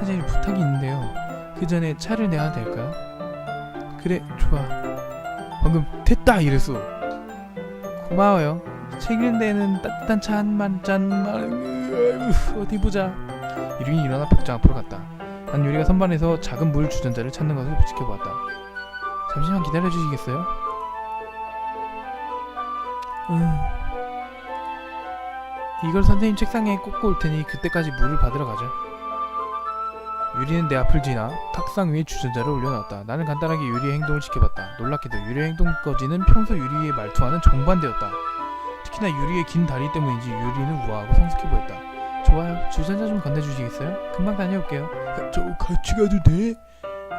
사실 부탁이 있는데요. 그 전에 차를 내야 될까요? 그래, 좋아. 방금 됐다 이랬어. 고마워요. 책 읽는 데는 따뜻한 차한 잔만 어디 보자. 유린이 일어나 벽장 앞으로 갔다. 난 유리가 선반에서 작은 물 주전자를 찾는 것을 지켜보았다. 잠시만 기다려 주시겠어요? 음. 이걸 선생님 책상에 꽂고 올 테니 그때까지 물을 받으러 가자. 유리는 내 앞을 지나 탁상 위에 주전자를 올려놨다. 나는 간단하게 유리의 행동을 지켜봤다. 놀랍게도 유리의 행동까지는 평소 유리의 말투와는 정반대였다. 특히나 유리의 긴 다리 때문인지 유리는 우아하고 성숙해 보였다. 좋아요. 주전자 좀 건네주시겠어요? 금방 다녀올게요. 저 같이 가도 돼?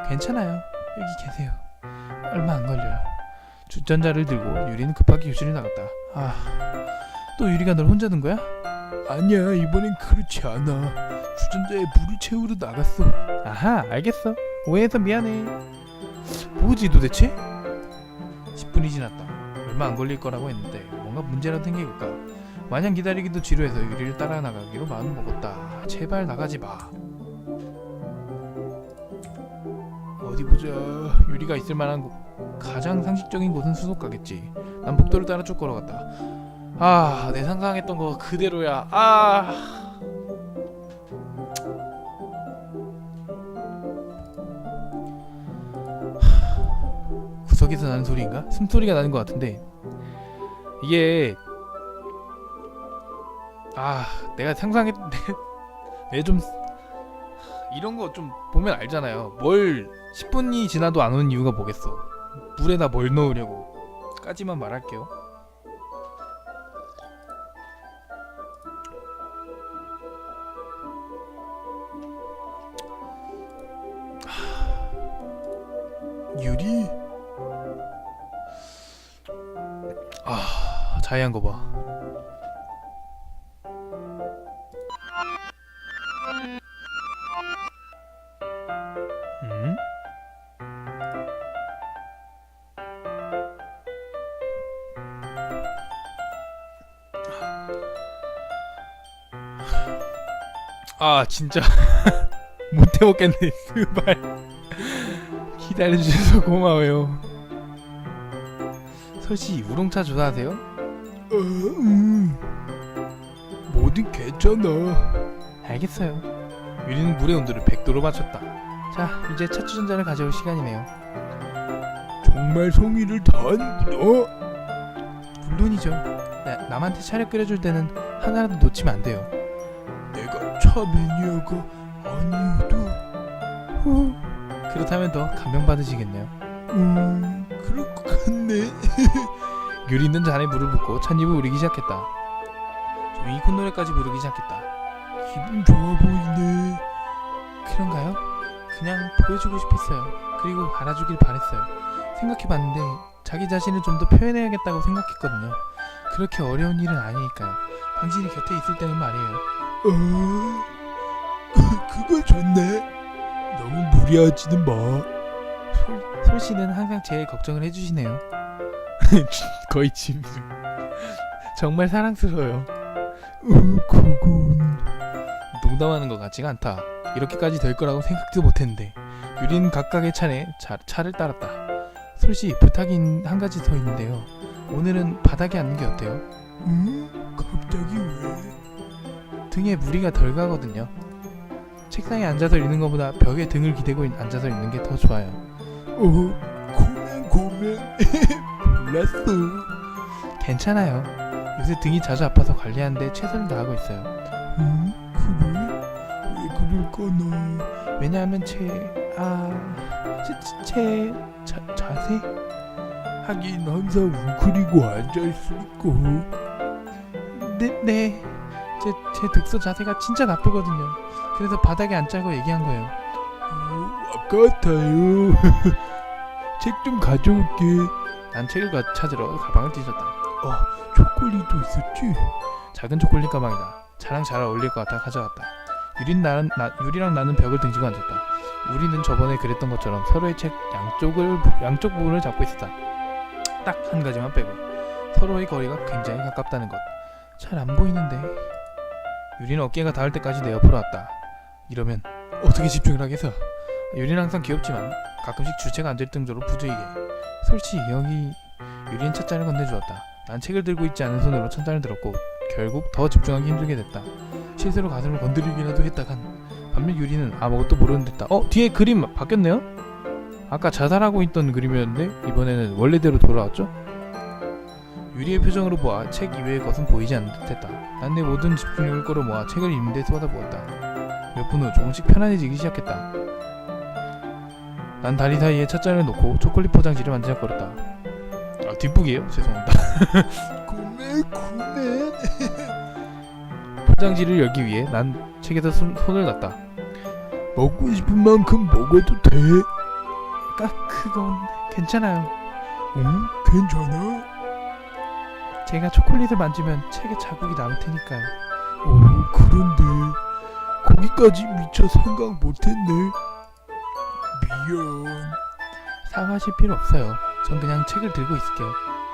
괜찮아요. 여기 계세요. 얼마 안 걸려요. 주전자를 들고 유리는 급하게 교실을 나갔다. 아, 또 유리가 널 혼자 둔 거야? 아니야, 이번엔 그렇지 않아. 주전자에 물을 채우러 나갔어. 아하, 알겠어. 오해해서 미안해. 뭐지 도대체? 10분이 지났다. 얼마 안 걸릴 거라고 했는데 뭔가 문제라도 생길까? 마냥 기다리기도 지루해서 유리를 따라 나가기로 마음 먹었다. 제발 나가지 마. 어디 보자. 유리가 있을 만한 곳. 가장 상식적인 곳은 수도가겠지. 난 복도를 따라 쭉 걸어갔다. 아, 내 상상했던 거 그대로야. 아. 구석에서 나는 소리인가? 숨소리가 나는 것 같은데 이게 아 내가 상상했 내좀 이런 거 좀 보면 알잖아요 뭘 10분이 지나도 안 오는 이유가 뭐겠어 물에다 뭘 넣으려고 까지만 말할게요 아 자해한 거 봐. 음? 아 진짜 못 해먹겠네 스발 기다려주셔서 고마워요 설씨 우롱차 좋아하세요? 어, 음. 뭐든 괜찮아. 알겠어요. 유리는 물의 온도를 100도로 맞췄다. 자, 이제 차 주전자를 가져올 시간이네요. 정말 송이를 다한구나. 물론이죠. 나, 남한테 차를 끓여줄 때는 하나라도 놓치면 안 돼요. 내가 차 매니아가 아니어도. 어, 그렇다면 더 감명받으시겠네요. 음, 그럴 것 같네. 유리는 잔에 물을 붓고 찻잎을 우리기 시작했다. 조용히 콧노래까지 부르기 시작했다. 기분 좋아 보이네. 그런가요? 그냥 보여주고 싶었어요. 그리고 알아주길 바랬어요. 생각해봤는데 자기 자신을 좀 더 표현해야겠다고 생각했거든요. 그렇게 어려운 일은 아니니까요. 당신이 곁에 있을 때는 말이에요. 어, 그, 그거 좋네. 너무 무리하지는 마. 솔, 솔 씨는 항상 제 걱정을 해주시네요. 거의 짐. 정말 사랑스러워요. 어, 그건 농담하는 것 같지가 않다. 이렇게까지 될 거라고 생각도 못했는데 유리는 각각의 차에 차, 차를 따랐다. 솔씨 부탁이 있- 한 가지 더 있는데요. 오늘은 바닥에 앉는 게 어때요? 음? 갑자기 왜? 등에 무리가 덜 가거든요. 책상에 앉아서 읽는 것보다 벽에 등을 기대고 있- 앉아서 읽는 게 더 좋아요. 어, 고멘 고멘. 몰랐어. 괜찮아요. 요새 등이 자주 아파서 관리하는데 최선을 다하고 있어요. 음, 그래? 왜 그럴까나? 왜냐하면 제, 아, 제, 제, 자, 자세? 하긴 항상 웅크리고 앉아있으니까. 네, 네. 제, 제 득서 자세가 진짜 나쁘거든요. 그래서 바닥에 앉자고 얘기한 거예요. 어, 같아요. 책 좀 가져올게. 난 책을 가- 찾으러 가방을 뒤졌다. 어, 초콜릿도 있었지? 작은 초콜릿 가방이다. 자랑 잘 어울릴 것 같아 가져왔다. 유린 나는 나, 유리랑 나는 벽을 등지고 앉았다. 우리는 저번에 그랬던 것처럼 서로의 책 양쪽을 양쪽 부분을 잡고 있었다. 딱 한 가지만 빼고 서로의 거리가 굉장히 가깝다는 것. 잘 안 보이는데. 유리는 어깨가 닿을 때까지 내 옆으로 왔다. 이러면 어떻게 집중을 하겠어? 유리는 항상 귀엽지만 가끔씩 주체가 안 될 정도로 부주의게. 솔직히 여기 유리는 찻잔을 건네주었다. 난 책을 들고 있지 않은 손으로 찻잔을 들었고 결국 더 집중하기 힘들게 됐다. 실수로 가슴을 건드리기라도 했다간 반면 유리는 아무것도 모르는 듯다. 어 뒤에 그림 바뀌었네요? 아까 자살하고 있던 그림이었는데 이번에는 원래대로 돌아왔죠? 유리의 표정으로 보아 책 이외의 것은 보이지 않는 듯했다. 난 내 모든 집중력을 끌어모아 책을 읽는 데 쏟아부었다. 몇 분 후 조금씩 편안해지기 시작했다. 난 다리 사이에 찻잔을 놓고 초콜릿 포장지를 만지작거렸다. 아 뒷북이에요? 죄송합니다. 구매 구매 포장지를 열기 위해 난 책에다 손, 손을 놨다. 먹고 싶은 만큼 먹어도 돼? 까 그건 괜찮아요. 응? 괜찮아? 제가 초콜릿을 만지면 책에 자국이 남을 테니까요. 오 그런데 거기까지 미처 생각 못했네 미안 사과하실 필요 없어요. 전 그냥 책을 들고 있을게요.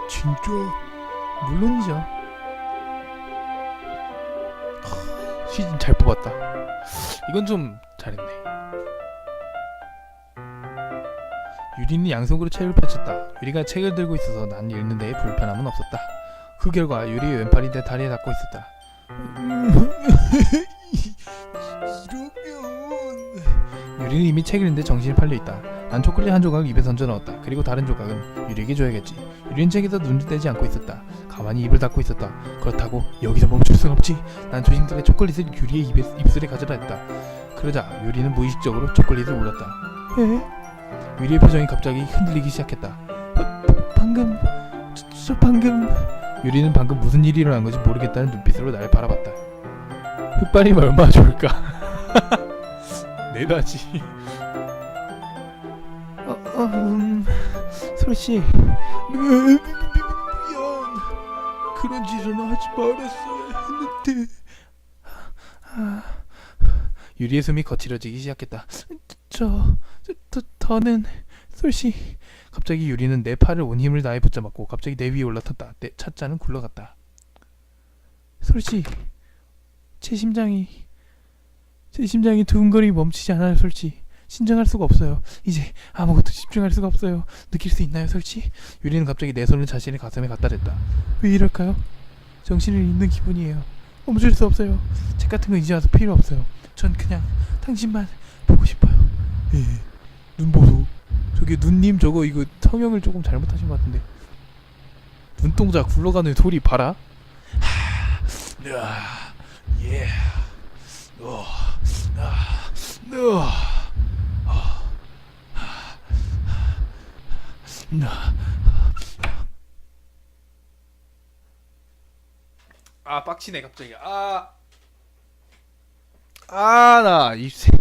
진짜 물론이죠. 시즌 잘 뽑았다. 이건 좀 잘했네. 유리는 양손으로 책을 펼쳤다. 유리가 책을 들고 있어서 난 읽는 데에 불편함은 없었다. 그 결과 유리의 왼팔이 내 다리에 닿고 있었다. 유리는 이미 책 읽는데 정신이 팔려 있다. 난 초콜릿 한 조각을 입에 던져 넣었다. 그리고 다른 조각은 유리에게 줘야겠지. 유리는 책에서 눈을 떼지 않고 있었다. 가만히 입을 닫고 있었다. 그렇다고 여기서 멈출 순 없지. 난 조심스레 초콜릿을 유리의 입에, 입술에 가져다 했다. 그러자 유리는 무의식적으로 초콜릿을 물었다. 에? 유리의 표정이 갑자기 흔들리기 시작했다. 어, 방금 저, 저 방금 유리는 방금 무슨 일이 일어난 건지 모르겠다는 눈빛으로 날 바라봤다. 흑발이면 얼마나 좋을까? 내 다지. 어, 어, 음, 솔씨, 미안 그런 짓은 하지 말았어야 했는데 아, 유리의 숨이 거칠어지기 시작했다. 저, 저, 저 더는 솔씨. 갑자기 유리는 내 팔을 온 힘을 다해 붙잡았고 갑자기 내 위에 올라탔다. 내 찻잔은 굴러갔다. 솔씨, 제 심장이 제 심장이 두근거림이 멈추지 않아요, 솔씨. 신정할 수가 없어요. 이제 아무것도 집중할 수가 없어요. 느낄 수 있나요, 솔씨? 유리는 갑자기 내 손을 자신의 가슴에 갖다 댔다. 왜 이럴까요? 정신을 잃는 기분이에요. 멈출 수 없어요. 책 같은 거 이제 와서 필요 없어요. 전 그냥 당신만 보고 싶어요. 예 눈 보소 저기 눈님 저거 이거 성형을 조금 잘못하신 것 같은데 눈동자 굴러가는 소리 봐라. 야, 예. 어, 아, 어, 나. 아 빡치네 갑자기. 아. 아나 이세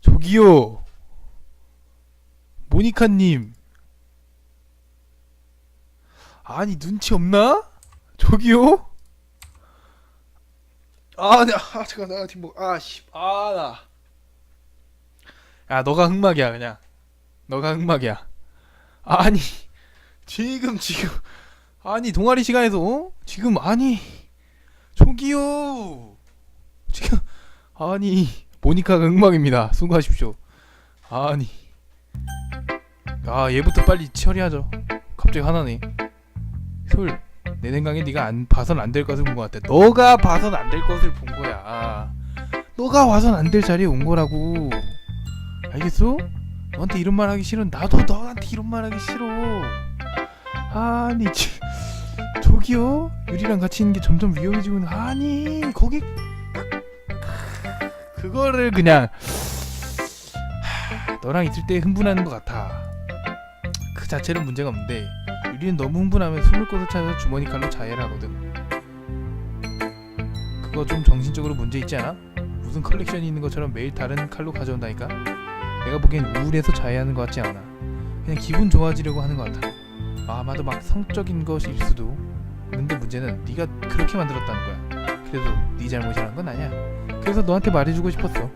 저기요. 모니카님. 아니 눈치 없나? 저기요? 아, 나, 아 잠깐 나 뒷목 아 씨. 아 나. 야 너가 흑막이야 그냥. 너가 흑막이야. 아니 지금 지금. 아니 동아리 시간에서 어? 지금 아니. 저기요. 지금 아니. 모니카가 흑막입니다. 수고하십시오. 아니. 아 얘부터 빨리 처리하죠. 갑자기 화나네. 솔 내 생각에 네가 안 봐선 안 될 것을 본 것 같아 너가 봐선 안 될 것을 본 거야 너가 와선 안 될 자리에 온 거라고 알겠어? 너한테 이런 말 하기 싫은 나도 너한테 이런 말 하기 싫어. 아니 지, 저기요 유리랑 같이 있는 게 점점 위험해지고 아니 거기 그거를 그냥 하, 너랑 있을 때 흥분하는 것 같아. 그 자체는 문제가 없는데 유리는 너무 흥분하면 숨을 곳을 찾아서 주머니 칼로 자해를 하거든. 그거 좀 정신적으로 문제 있지 않아? 무슨 컬렉션이 있는 것처럼 매일 다른 칼로 가져온다니까? 내가 보기엔 우울해서 자해하는 것 같지 않아. 그냥 기분 좋아지려고 하는 것 같아. 아, 아마도 막 성적인 것일 수도. 근데 문제는 네가 그렇게 만들었다는 거야. 그래도 네 잘못이란 건 아니야. 그래서 너한테 말해주고 싶었어.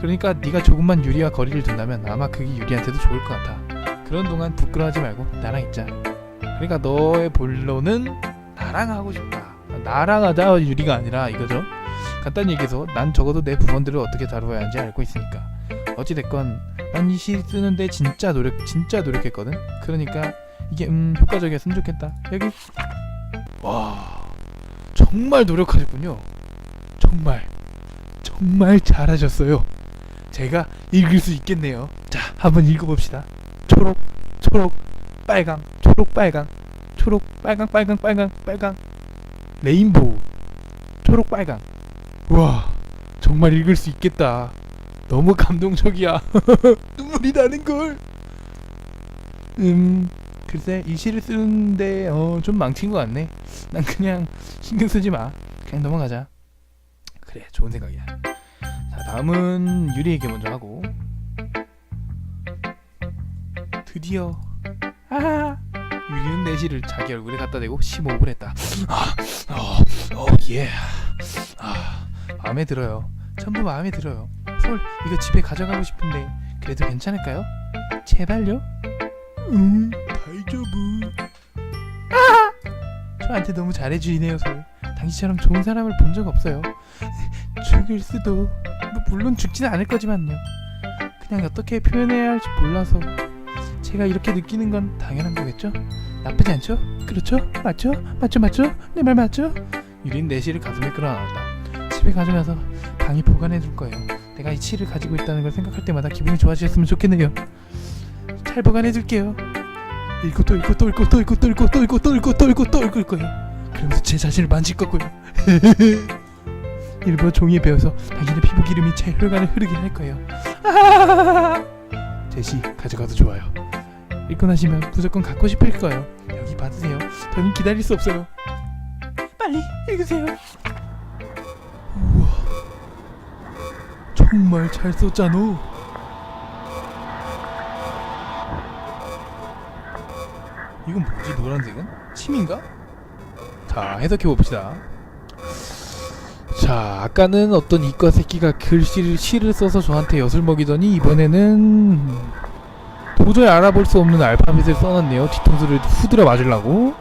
그러니까 네가 조금만 유리와 거리를 둔다면 아마 그게 유리한테도 좋을 것 같아. 그런 동안 부끄러워하지 말고 나랑 있자. 그러니까 너의 본론은 나랑 하고 싶다. 나랑 하자 유리가 아니라 이거죠. 간단히 얘기해서 난 적어도 내 부분들을 어떻게 다루어야 하는지 알고 있으니까. 어찌됐건 난 이 시 쓰는데 진짜 노력 진짜 노력했거든. 그러니까 이게 음 효과적이었으면 좋겠다. 여기. 와 정말 노력하셨군요. 정말. 정말 잘하셨어요. 제가 읽을 수 있겠네요. 자 한번 읽어봅시다 초록 초록 빨강 초록 빨강 초록 빨강 빨강 빨강 빨강 레인보우 초록 빨강 와 정말 읽을 수 있겠다 너무 감동적이야 눈물이 나는 걸. 음 글쎄 이 시를 쓰는데 어, 좀 망친 것 같네. 난 그냥 신경 쓰지 마. 그냥 넘어가자. 그래 좋은 생각이야. 자 다음은 유리에게 먼저 하고 드디어 아 유리는 내 시를 자기 얼굴에 갖다 대고 심호흡을 했다. 아, 어, 어, 예. 아, 마음에 들어요. 전부 마음에 들어요. 솔 이거 집에 가져가고 싶은데 그래도 괜찮을까요? 제발요. 응, 다이저브. 저한테 너무 잘해주이네요, 솔. 당신처럼 좋은 사람을 본 적 없어요. 죽일 수도 뭐, 물론 죽지는 않을 거지만요. 그냥 어떻게 표현해야 할지 몰라서 제가 이렇게 느끼는 건 당연한 거겠죠? 나쁘지 않죠? 그렇죠? 맞죠? 맞죠? 맞죠? 내 말 맞죠? 유린 내시를 가슴에 끌어안았다. 집에 가져가서 방에 보관해 둘 거예요. 내가 이 치를 가지고 있다는 걸 생각할 때마다 기분이 좋아지셨으면 좋겠네요. 잘 보관해 둘게요. 읽고 또 읽고 또 읽고 또 읽고 또 읽고 또 읽고 또 읽고 또 읽고 또 읽을 거예요. 그러면서 제 자신을 만질 거고요. 일부러 종이에 베어서 당신의 피부 기름이 제 혈관을 흐르게 할 거예요. 제시 가져가도 좋아요. 읽고 나시면 무조건 갖고 싶을 거예요. 여기 받으세요. 더는 기다릴 수 없어요. 빨리 읽으세요. 우와, 정말 잘 썼잖아. 이건 뭐지 노란색은? 침인가? 자 해석해 봅시다. 자 아까는 어떤 이과 새끼가 글씨를 시를 써서 저한테 엿을 먹이더니 이번에는 도저히 알아볼 수 없는 알파벳을 써놨네요. 뒤통수를 후드려 맞으려고.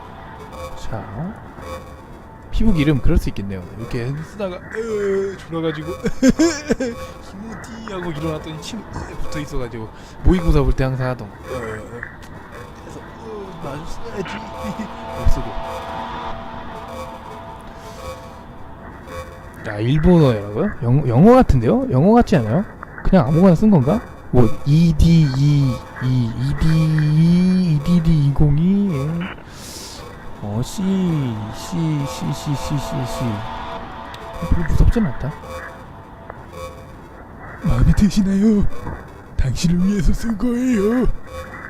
자 피부 기름 그럴 수 있겠네요. 이렇게 쓰다가 으 졸아가지고 힘이 하고 일어났더니 침 붙어 있어가지고 모의고사 볼 때 항상 하던. 거. 그래서 어, 마주 써야지 못 쓰고 야 일본어라고요? 영, 영어 같은데요? 영어 같지 않아요? 그냥 아무거나 쓴 건가? 뭐 E D E E E D E D D 202 예. 어 C C C C C C C 별로 무섭진 않다 마음에 드시나요? 당신을 위해서 쓴 거예요.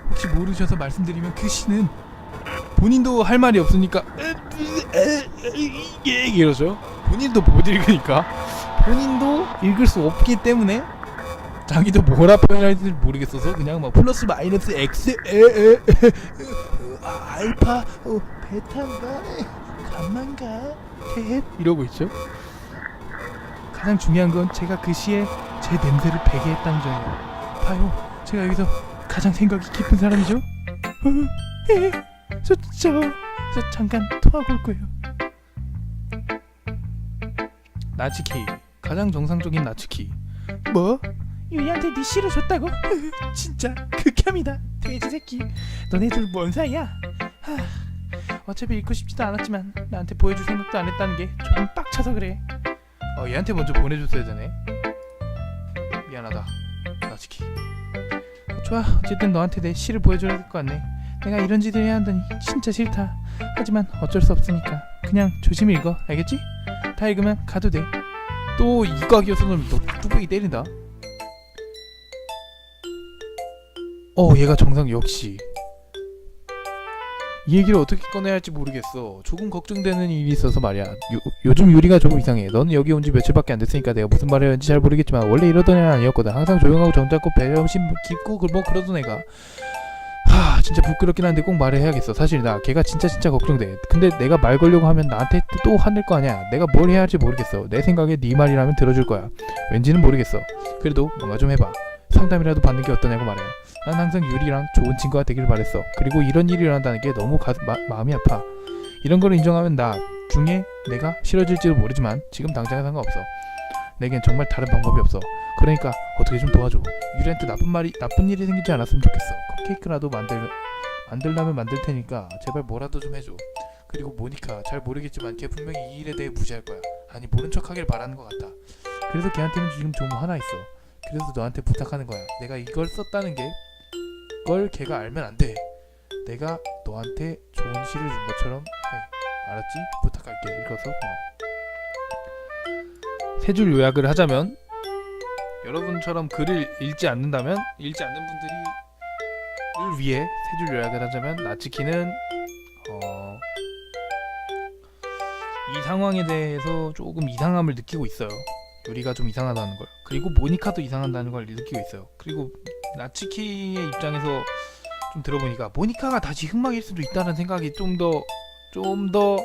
혹시 모르셔서 말씀드리면 그 시는 본인도 할 말이 없으니까 예 이러죠. 본인도 못 읽으니까 본인도 읽을 수 없기 때문에 자기도 뭐라 표현할지 모르겠어서 그냥 막 플러스 마이너스 x 에에 아, 알파 어, 베타인가 감만가 테 이러고 있죠. 가장 중요한 건 제가 그 시에 제 냄새를 배게 했다는 점이에요. 봐요, 제가 여기서 가장 생각이 깊은 사람이죠? 어, 에, 저, 저, 저 잠깐 토하고 올 거예요. 나치키, 가장 정상적인 나치키. 뭐? 유이한테 네 시를 줬다고? 진짜 극혐이다, 돼지 새끼. 너네 둘 뭔 사이야? 하, 어차피 읽고 싶지도 않았지만 나한테 보여줄 생각도 안 했다는 게 조금 빡쳐서 그래. 어, 얘한테 먼저 보내줬어야 되네. 미안하다, 나치키. 좋아 어쨌든 너한테 내 시를 보여줘야 될 것 같네 내가 이런 짓을 해야 한다니 진짜 싫다 하지만 어쩔 수 없으니까 그냥 조심히 읽어 알겠지? 다 읽으면 가도 돼또 이과기여서는 너 뚝배기 때린다 어 얘가 정상 역시. 이 얘기를 어떻게 꺼내야 할지 모르겠어. 조금 걱정되는 일이 있어서 말이야. 요, 요즘 유리가 조금 이상해. 너는 여기 온 지 며칠밖에 안 됐으니까 내가 무슨 말을 하는지 잘 모르겠지만 원래 이러던 애는 아니었거든. 항상 조용하고 정잡고 배려심 깊고 그뭐 그러던 애가. 하 진짜 부끄럽긴 한데 꼭 말을 해야겠어. 사실 나 걔가 진짜 진짜 걱정돼. 근데 내가 말 걸려고 하면 나한테 또 화낼 거 아니야. 내가 뭘 해야 할지 모르겠어. 내 생각에 네 말이라면 들어줄 거야. 왠지는 모르겠어. 그래도 뭔가 좀 해봐. 상담이라도 받는 게 어떠냐고 말해 난 항상 유리랑 좋은 친구가 되길 바랬어. 그리고 이런 일이 일어난다는 게 너무 가, 마, 마음이 아파. 이런 걸 인정하면 나 중에 내가 싫어질지도 모르지만 지금 당장은 상관없어. 내겐 정말 다른 방법이 없어. 그러니까 어떻게 좀 도와줘. 유리한테 나쁜 말이 나쁜 일이 생기지 않았으면 좋겠어. 컵케이크라도 만들 만들라면 만들 테니까 제발 뭐라도 좀 해줘. 그리고 모니카 잘 모르겠지만 걔 분명히 이 일에 대해 무시할 거야. 아니 모른 척하길 바라는 것 같아. 그래서 걔한테는 지금 좀 화나 있어. 그래서 너한테 부탁하는 거야. 내가 이걸 썼다는 게 걸 걔가 알면 안 돼. 내가 너한테 좋은 시를 준 것처럼 해. 알았지? 부탁할게. 읽어서 고마워. 세 줄 요약을 하자면 여러분처럼 글을 읽지 않는다면 읽지 않는 분들이를 위해 세 줄 요약을 하자면 나츠키는 어, 이 상황에 대해서 조금 이상함을 느끼고 있어요. 유리가 좀 이상하다는 걸. 그리고 모니카도 이상하다는 걸 느끼고 있어요. 그리고 나츠키의 입장에서 좀 들어보니까 모니카가 다시 흑막일 수도 있다는 생각이 좀 더 좀 더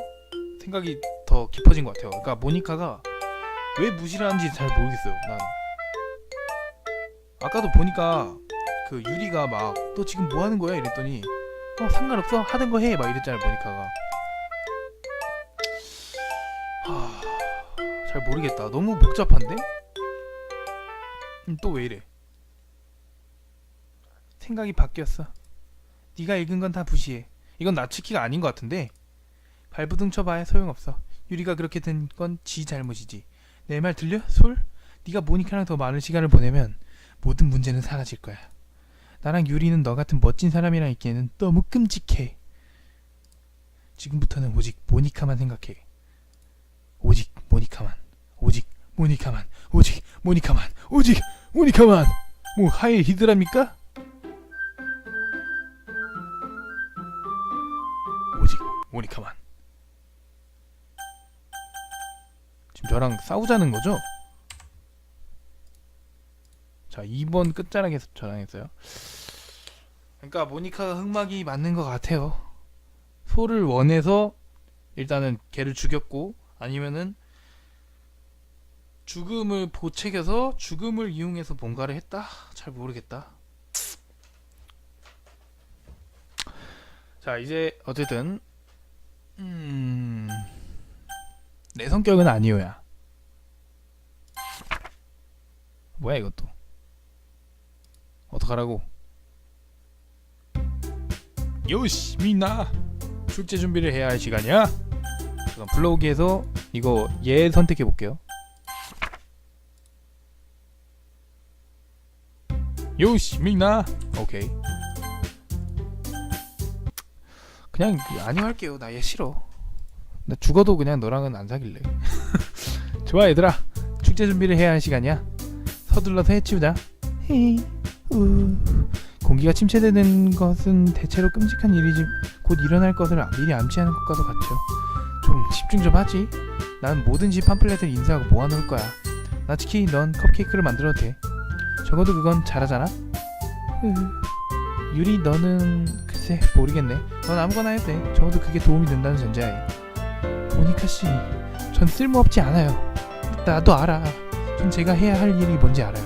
생각이 더 깊어진 것 같아요. 그러니까 모니카가 왜 무시를 하는지 잘 모르겠어요. 난 아까도 보니까 그 유리가 막 너 지금 뭐 하는 거야? 이랬더니 어 상관없어. 하던 거 해. 막 이랬잖아요 모니카가. 하 잘 모르겠다. 너무 복잡한데? 음, 또왜 이래 생각이 바뀌었어 네가 읽은 건 다 부시해 이건 나츠키가 아닌 것 같은데 발부둥 쳐봐야 소용없어 유리가 그렇게 된 건 지 잘못이지 내 말 들려 솔 네가 모니카랑 더 많은 시간을 보내면 모든 문제는 사라질 거야. 나랑 유리는 너 같은 멋진 사람이랑 있기에는 너무 끔찍해. 지금부터는 오직 모니카만 생각해. 오직 모니카만. 오직 모니카만. 오직 모니카만. 오직 모니카만. 뭐 하의 히드랍니까? 모니카만. 지금 저랑 싸우자는 거죠? 자 2번 끝자락에서 저랑 했어요 그러니까 모니카가 흑막이 맞는 것 같아요 소를 원해서 일단은 걔를 죽였고 아니면은 죽음을 보채겨서 죽음을 이용해서 뭔가를 했다 잘 모르겠다 자 이제 어쨌든 음... 내 성격은 아니오야. 뭐야 이것도. 어떡하라고. 요시 미나! 출제 준비를 해야 할 시간이야. 잠깐 불러오기에서 이거 얘 선택해 볼게요. 요시 미나! 오케이 그냥 아니요 할게요 나 얘 싫어 나 죽어도 그냥 너랑은 안 사귈래 좋아 얘들아 축제 준비를 해야 할 시간이야 서둘러서 해치우자 헤이 우. 공기가 침체되는 것은 대체로 끔찍한 일이지 곧 일어날 것을 미리 암시하는 것과도 같죠. 좀 집중 좀 하지. 난 뭐든지 팜플렛을 인쇄하고 모아놓을 거야. 나츠키 넌 컵케이크를 만들어도 돼. 적어도 그건 잘하잖아. 으. 유리 너는 글쎄 모르겠네. 넌 아무거나 해도 돼. 적어도 그게 도움이 된다는 전제하에. 모니카 씨, 전 쓸모없지 않아요. 나도 알아. 전 제가 해야 할 일이 뭔지 알아요.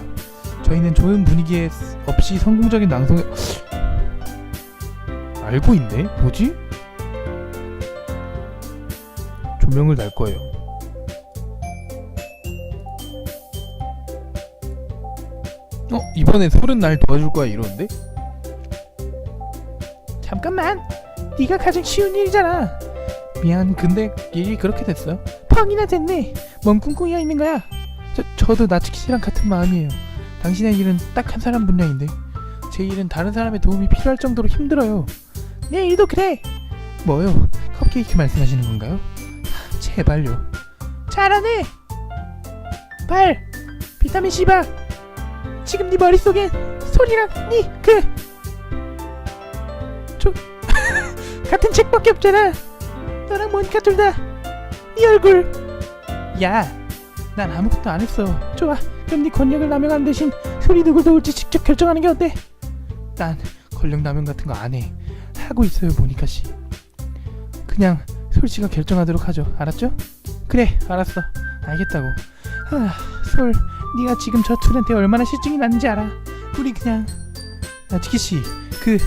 저희는 좋은 분위기에 없이 성공적인 낭송을 알고 있네? 뭐지? 조명을 날 거예요. 어 이번에 소른 날 도와줄 거야 이러는데? 잠깐만, 네가 가장 쉬운 일이잖아. 미안, 근데 일이 그렇게 됐어. 펑이나 됐네. 뭔 꿍꿍이가 있는 거야? 저 저도 나츠키 씨랑 같은 마음이에요. 당신의 일은 딱 한 사람 분량인데 제 일은 다른 사람의 도움이 필요할 정도로 힘들어요. 내 일도 그래. 뭐요? 컵케이크 말씀하시는 건가요? 하, 제발요. 잘하네. 발 비타민 C바. 지금 네 머릿속엔 소리랑 네그 책밖에 없잖아. 너랑 모니카 둘다 네 얼굴. 야, 난 아무것도 안 했어. 좋아. 그럼 네 권력을 남용한 대신 소리 누구 도울지 직접 결정하는 게 어때? 난 권력 남용 같은 거 안 해. 하고 있어요, 모니카 씨. 그냥 솔 씨가 결정하도록 하죠. 알았죠? 그래, 알았어. 알겠다고. 아, 솔, 네가 지금 저 둘한테 얼마나 실증이 나는지 알아. 우리 그냥 나치키 씨, 그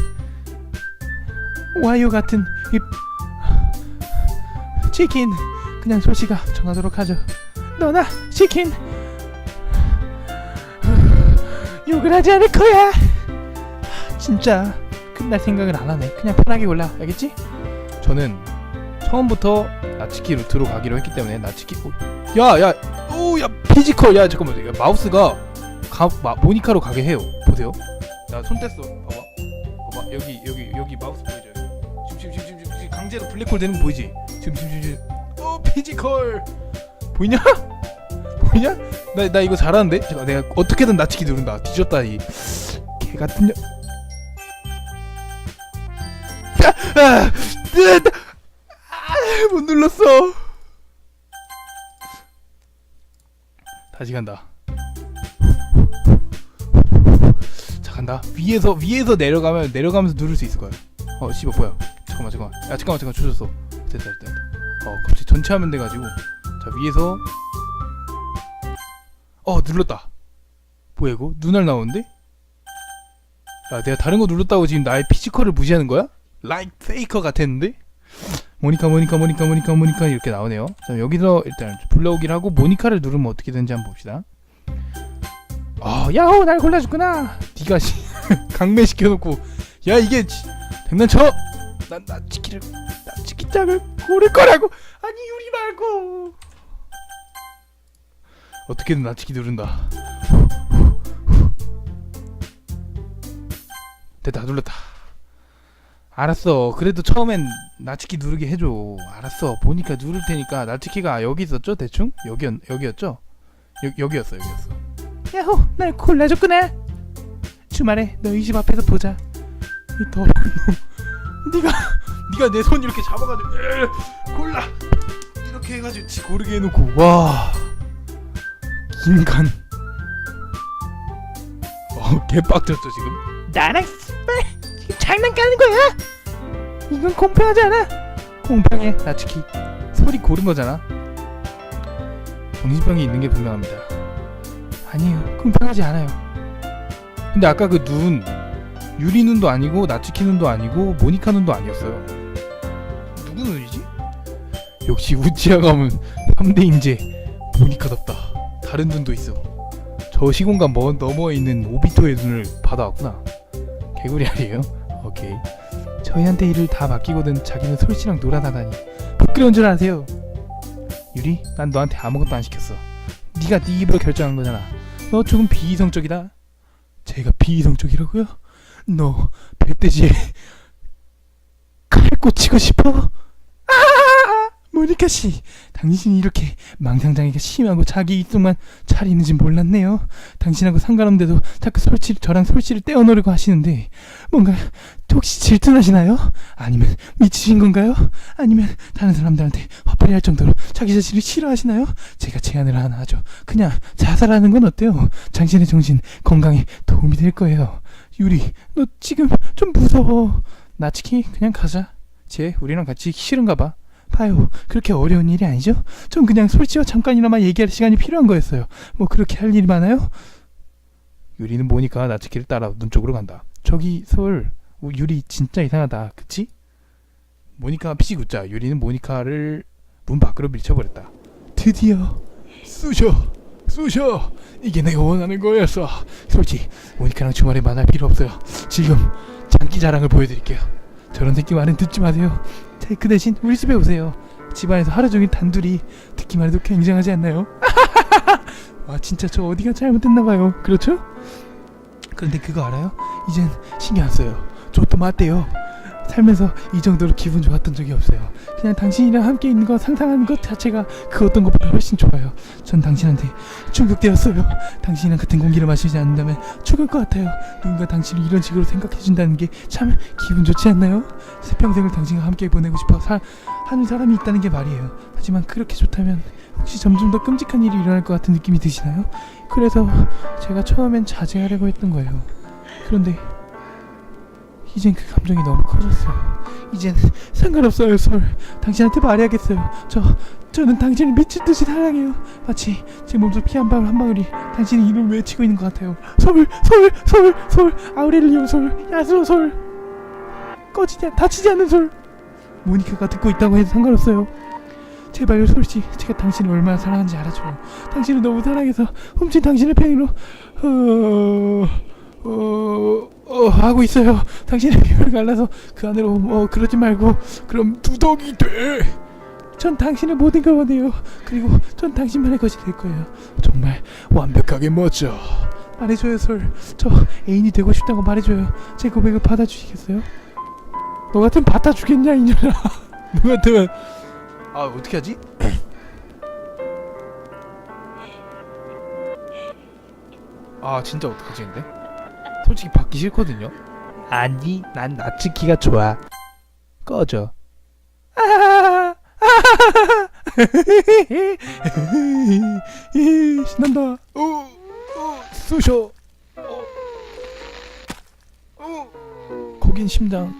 와이어 같은 이 치킨 그냥 솔씨가 정하도록 하죠. 너나 시킨 욕을 하지 않을 거야. 진짜 끝날 생각을 안 하네. 그냥 편하게 골라. 알겠지? 저는 처음부터 나치키 루트로 가기로 했기 때문에 나치키 어, 야, 야, 오, 야, 피지컬, 야, 잠깐만, 야, 마우스가 가, 마, 모니카로 가게 해요. 보세요. 나손 뗐어. 봐봐, 봐봐, 여기, 여기, 여기 마우스 보이죠? 지금 강제로 블랙홀 되는 거 보이지? 지금, 지금, 지금. 어, 피지컬. 보이냐? 보이냐? 나, 나 이거 잘하는데? 잠깐, 내가 어떻게든 나치키 누른다. 뒤졌다 이. 개 같은 년. 아, 아, 아, 아, 못 눌렀어. 다시 간다. 자 간다. 위에서 위에서 내려가면 내려가면서 누를 수 있을 거야. 어 씨발 뭐야? 잠깐만 잠깐만. 야 잠깐만 잠깐 조졌어. 됐다 됐다. 됐다. 어 갑자기 전체 화면 돼가지고 자 위에서 어 눌렀다. 뭐야 이거? 눈알 나오는데? 야 내가 다른 거 눌렀다고 지금 나의 피지컬을 무시하는 거야? 라이크 페이커 같았는데? 모니카 모니카 모니카 모니카 모니카 이렇게 나오네요. 자 여기서 일단 불러오기를 하고 모니카를 누르면 어떻게 되는지 한번 봅시다. 아 야호 날 골라줬구나. 네가 씨 강매 시켜놓고 야 이게 지- 장난쳐? 난 나 치키를 나 치키 짝을 고를 거라고 아니 유리 말고 어떻게든 나 치키 누른다. 됐다 눌렀다. 알았어. 그래도 처음엔 나치키 누르게 해줘. 알았어. 보니까 누를 테니까 나치키가 여기 있었죠? 대충 여기 여기였죠? 여, 여기였어 여기였어. 야호, 날 골라줬구나. 주말에 너희 집 앞에서 보자. 이 더러운 놈. 네가 네가 내 손 이렇게 잡아가지고 에이, 골라 이렇게 해가지고 지 고르게 해놓고 와 인간. 어 개빡쳤죠 지금. 나랑 지금 장난까는 거야? 이건 공평하지 않아. 공평해, 나츠키. 소리 고른 거잖아. 정신병이 있는 게 분명합니다. 아니에요, 공평하지 않아요. 근데 아까 그 눈, 유리 눈도 아니고 나츠키 눈도 아니고 모니카 눈도 아니었어요. 누구 눈이지? 역시 우치아 가면 3대 인재 모니카답다. 다른 눈도 있어. 저 시공간 먼 너머에 있는 오비토의 눈을 받아왔구나. 개구리 아니에요? 오케이. 저희한테 일을 다 맡기거든 자기는 솔씨랑 놀아나다니 부끄러운 줄 아세요? 유리, 난 너한테 아무것도 안 시켰어. 네가 네 입으로 결정한 거잖아. 너 조금 비이성적이다. 제가 비이성적이라고요? 너 백돼지에 칼 꽂히고 싶어? 아! 모니카 씨, 당신이 이렇게 망상장애가 심하고 자기 이쪽만 차리는지 몰랐네요. 당신하고 상관없는데도 자꾸 솔치 저랑 솔씨를 떼어놓으려고 하시는데 뭔가 혹시 질투나시나요? 아니면 미치신 건가요? 아니면 다른 사람들한테 헛발이 할 정도로 자기 자신을 싫어하시나요? 제가 제안을 하나 하죠. 그냥 자살하는 건 어때요? 당신의 정신 건강에 도움이 될 거예요. 유리, 너 지금 좀 무서워. 나치키 그냥 가자. 쟤 우리랑 같이 싫은가 봐. 봐요. 그렇게 어려운 일이 아니죠? 전 그냥 솔직히 잠깐이나마 얘기할 시간이 필요한 거였어요. 뭐 그렇게 할 일이 많아요? 유리는 보니까 나츠키를 따라 눈 쪽으로 간다. 저기 솔 어, 유리 진짜 이상하다. 그치? 모니카가 피식 웃자 유리는 모니카를 문 밖으로 밀쳐버렸다. 드디어 쑤셔 쑤셔 이게 내가 원하는 거였어. 솔직히 모니카랑 주말에 만날 필요 없어요. 지금 장기 자랑을 보여드릴게요. 저런 새끼 말은 듣지 마세요. 자, 그 대신 우리 집에 오세요. 집안에서 하루 종일 단둘이 듣기만 해도 굉장하지 않나요? 와 진짜 저 어디가 잘못됐나 봐요. 그렇죠? 그런데 그거 알아요? 이젠 신경 안 써요. 저도 맞대요. 살면서 이 정도로 기분 좋았던 적이 없어요. 그냥 당신이랑 함께 있는 거 상상하는 것 자체가 그 어떤 것보다 훨씬 좋아요. 전 당신한테 중독되었어요. 당신이랑 같은 공기를 마시지 않는다면 죽을 것 같아요. 누군가 당신을 이런 식으로 생각해준다는 게 참 기분 좋지 않나요? 새 평생을 당신과 함께 보내고 싶어 사, 하는 사람이 있다는 게 말이에요. 하지만 그렇게 좋다면 혹시 점점 더 끔찍한 일이 일어날 것 같은 느낌이 드시나요? 그래서 제가 처음엔 자제하려고 했던 거예요. 그런데 이젠 그 감정이 너무 커졌어요. 이젠 상관없어요, 솔. 당신한테 말해야겠어요. 저 저는 당신을 미친 듯이 사랑해요. 마치 제 몸속 피 한 방울 한 방울이 당신의 이름을 외치고 있는 것 같아요. 솔, 솔, 솔, 솔, 아우렐리오 솔, 야수 솔. 꺼지지 않, 다치지 않는 솔. 모니카가 듣고 있다고 해도 상관없어요. 제발요 솔씨 제가 당신을 얼마나 사랑하는지 알아줘요 당신을 너무 사랑해서 훔친 당신의 팽이로 어... 어... 어... 하고 있어요 당신의 피부를 갈라서 그 안으로 어 그러지 말고 그럼 두덕이 돼. 전 당신의 모든 걸 원해요 그리고 전 당신만의 것이 될 거예요 정말 완벽하게 멋져. 말해줘요 솔 저 애인이 되고 싶다고 말해줘요 제 고백을 받아주시겠어요? 너 같으면 받아주겠냐 이년아 너 같으면 아 어떻게 하지? 아 진짜 어떡하지 근데? 솔직히 받기 싫거든요 아니 난 나츠키가 좋아 꺼져 아, 신난다 어, 어, 쑤셔. 어. 어. 거긴 심장